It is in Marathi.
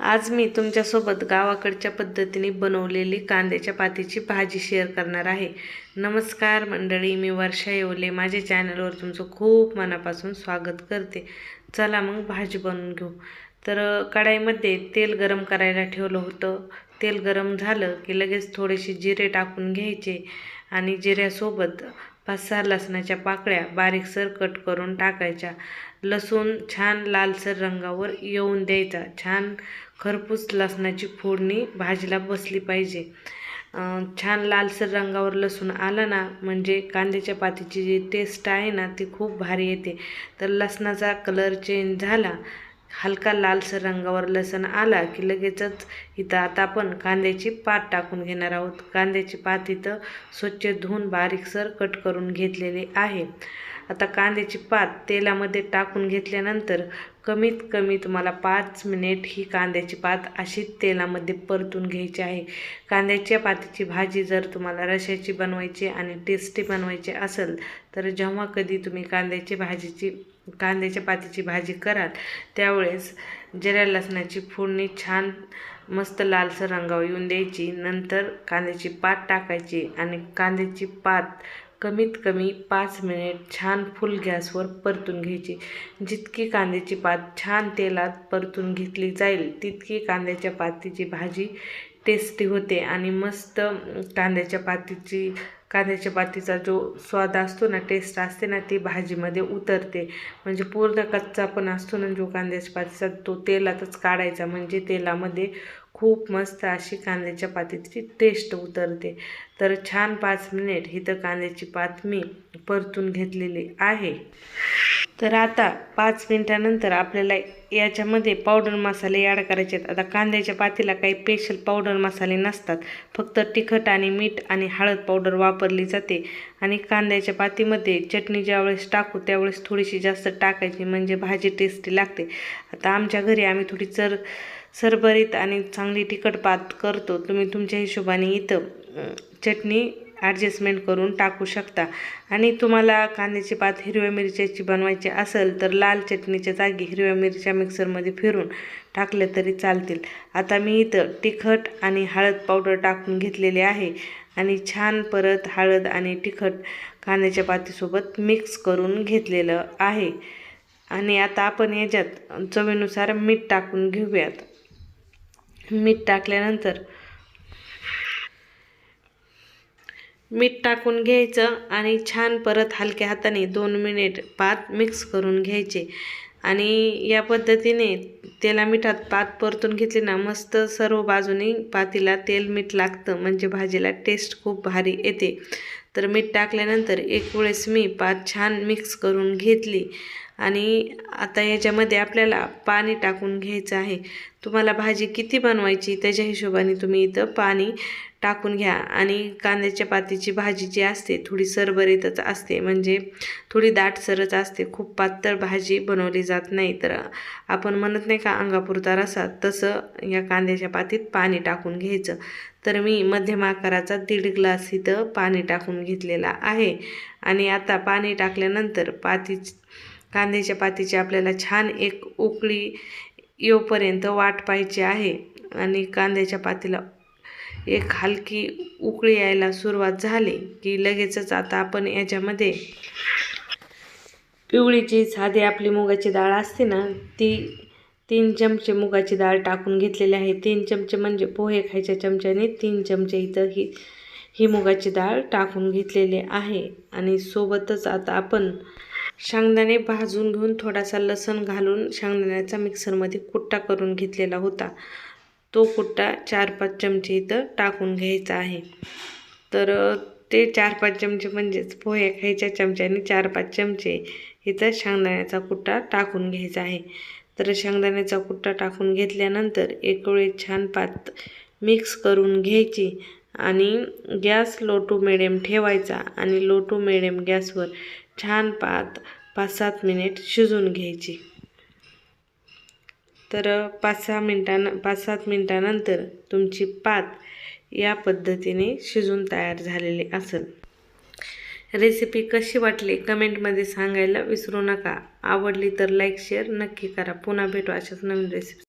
आज मी तुमच्यासोबत गावाकडच्या पद्धतीने बनवलेली कांद्याच्या पातीची भाजी शेअर करणार आहे. नमस्कार मंडळी मी वर्षा येवले. माझ्या चॅनलवर तुमचं खूप मनापासून स्वागत करते. चला मग भाजी बनवून घेऊ. तर कढाईमध्ये तेल गरम करायला ठेवलं होतं. तेल गरम झालं की लगेच थोडेसे जिरे टाकून घ्यायचे आणि जिऱ्यासोबत पाच सहा लसणाच्या पाकळ्या बारीकसर कट करून टाकायच्या. लसूण छान लालसर रंगावर येऊन द्यायचा. छान खरपूस लसणाची फोडणी भाजीला बसली पाहिजे. छान लालसर रंगावर लसूण आला ना म्हणजे कांद्याच्या पातीची जी टेस्ट आहे ना ती खूप भारी येते. तर लसणाचा कलर चेंज झाला हलका लालसर रंगावर लसण आला की लगेचच इथं आता आपण कांद्याची पात टाकून घेणार आहोत. कांद्याची पात इथं स्वच्छ धुवून बारीकसर कट करून घेतलेली आहे. आता कांद्याची पात तेलामध्ये टाकून घेतल्यानंतर कमीत कमी तुम्हाला पाच मिनिट ही कांद्याची पात अशी तेलामध्ये परतून घ्यायची आहे. कांद्याच्या पातीची भाजी जर तुम्हाला रशाची बनवायची आणि टेस्टी बनवायची असेल तर जेव्हा कधी तुम्ही कांद्याची भाजीची कांद्याच्या पातीची भाजी कराल त्यावेळेस जिऱ्या लसणाची फोडणी छान मस्त लालसर रंगावर येऊन द्यायची. नंतर कांद्याची पात टाकायची आणि कांद्याची पात कमीत कमी पाच मिनिट छान फुल गॅसवर परतून घ्यायची. जितकी कांद्याची पात छान तेलात परतून घेतली जाईल तितकी कांद्याच्या पातीची भाजी टेस्टी होते आणि मस्त कांद्याच्या पातीची कांद्याच्या पातीचा जो स्वाद असतो ना टेस्ट असते ना ती भाजीमध्ये उतरते. म्हणजे पूर्ण कच्चा पण असतो ना जो कांद्याच्या पातीचा तो तेलातच काढायचा. म्हणजे तेलामध्ये खूप मस्त अशी कांद्याच्या पातीची टेस्ट उतरते. तर छान पाच मिनिट इथं कांद्याची पात मी परतून घेतलेली आहे. तर आता पाच मिनटानंतर आपल्याला याच्यामध्ये पावडर मसाले ॲड करायचे आहेत. आता कांद्याच्या पातीला काही स्पेशल पावडर मसाले नसतात. फक्त तिखट आणि मीठ आणि हळद पावडर वापरली जाते. आणि कांद्याच्या पातीमध्ये चटणी ज्यावेळेस टाकू त्यावेळेस थोडीशी जास्त टाकायची म्हणजे भाजी टेस्टी लागते. आता आमच्या घरी आम्ही थोडी चर सरभरीत आणि चांगली तिखट पात करतो तुम्ही तुमच्या हिशोबाने इथं चटणी ॲडजस्टमेंट करून टाकू शकता. आणि तुम्हाला कांद्याची पात हिरव्या मिरच्याची बनवायची असेल तर लाल चटणीच्या जागी हिरव्या मिरच्या मिक्सरमध्ये फिरून टाकल्या तरी चालतील. आता मी इथं तिखट आणि हळद पावडर टाकून घेतलेली आहे आणि छान परत हळद आणि तिखट कांद्याच्या पातीसोबत मिक्स करून घेतलेलं आहे. आणि आता आपण याच्यात चवीनुसार मीठ टाकून घेऊयात. मीठ टाकल्यानंतर मीठ टाकून घ्यायचं आणि छान परत हलक्या हाताने दोन मिनिट पात मिक्स करून घ्यायचे. आणि या पद्धतीने तेला मिठात पात परतून घेतली ना मस्त सर्व बाजूनी पातीला तेल मीठ लागतं. म्हणजे भाजीला टेस्ट खूप भारी येते. तर मीठ टाकल्यानंतर एक वेळेस मी पात छान मिक्स करून घेतली. आणि आता याच्यामध्ये आपल्याला पाणी टाकून घ्यायचं आहे. तुम्हाला भाजी किती बनवायची त्याच्या हिशोबाने तुम्ही इथं पाणी टाकून घ्या. आणि कांद्याच्या पातीची भाजी जी असते थोडी सरबरीतच असते. म्हणजे थोडी दाटसरच असते. खूप पातळ भाजी बनवली जात नाही. तर आपण म्हणत नाही का अंगापुरता रसा तसं या कांद्याच्या पातीत पाणी टाकून घ्यायचं. तर मी मध्यम आकाराचा दीड ग्लास इथं पाणी टाकून घेतलेला आहे. आणि आता पाणी टाकल्यानंतर पाती कांद्याच्या पातीची आपल्याला छान एक उकळी येऊपर्यंत वाट पाहायची आहे. आणि कांद्याच्या पातीला एक हलकी उकळी यायला सुरुवात झाली की लगेचच आता आपण याच्यामध्ये पिवळीची साधी आपली मुगाची डाळ असते ना ती तीन चमचे मुगाची डाळ टाकून घेतलेली आहे. तीन चमचे म्हणजे पोहे खायच्या चमच्याने तीन चमचे इथं ही ही मुगाची डाळ टाकून घेतलेली आहे. आणि सोबतच आता आपण शेंगदाणे भाजून घेऊन थोडासा लसण घालून शेंगदाण्याचा मिक्सरमध्ये कुट्टा करून घेतलेला होता. तो कुट्टा चार पाच चमचे इथं टाकून घ्यायचा आहे. तर ते चार पाच चमचे म्हणजेच पोहे खायच्या चमच्याने चार पाच चमचे इथं शेंगदाण्याचा कुट्टा टाकून घ्यायचा आहे. तर शेंगदाण्याचा कुट्टा टाकून घेतल्यानंतर एक वेळी छान पात मिक्स करून घ्यायची आणि गॅस लो टू मिडियम ठेवायचा आणि लो टू मिडियम गॅसवर छान पात पाच सात मिनिट शिजून घ्यायची. तर पाच सहा मिनटानं पाच सात मिनटानंतर तुमची पात या पद्धतीने शिजून तयार झालेली असेल. रेसिपी कशी वाटली कमेंटमध्ये सांगायला विसरू नका. आवडली तर लाईक शेअर नक्की करा. पुन्हा भेटू अशाच नवीन रेसिपी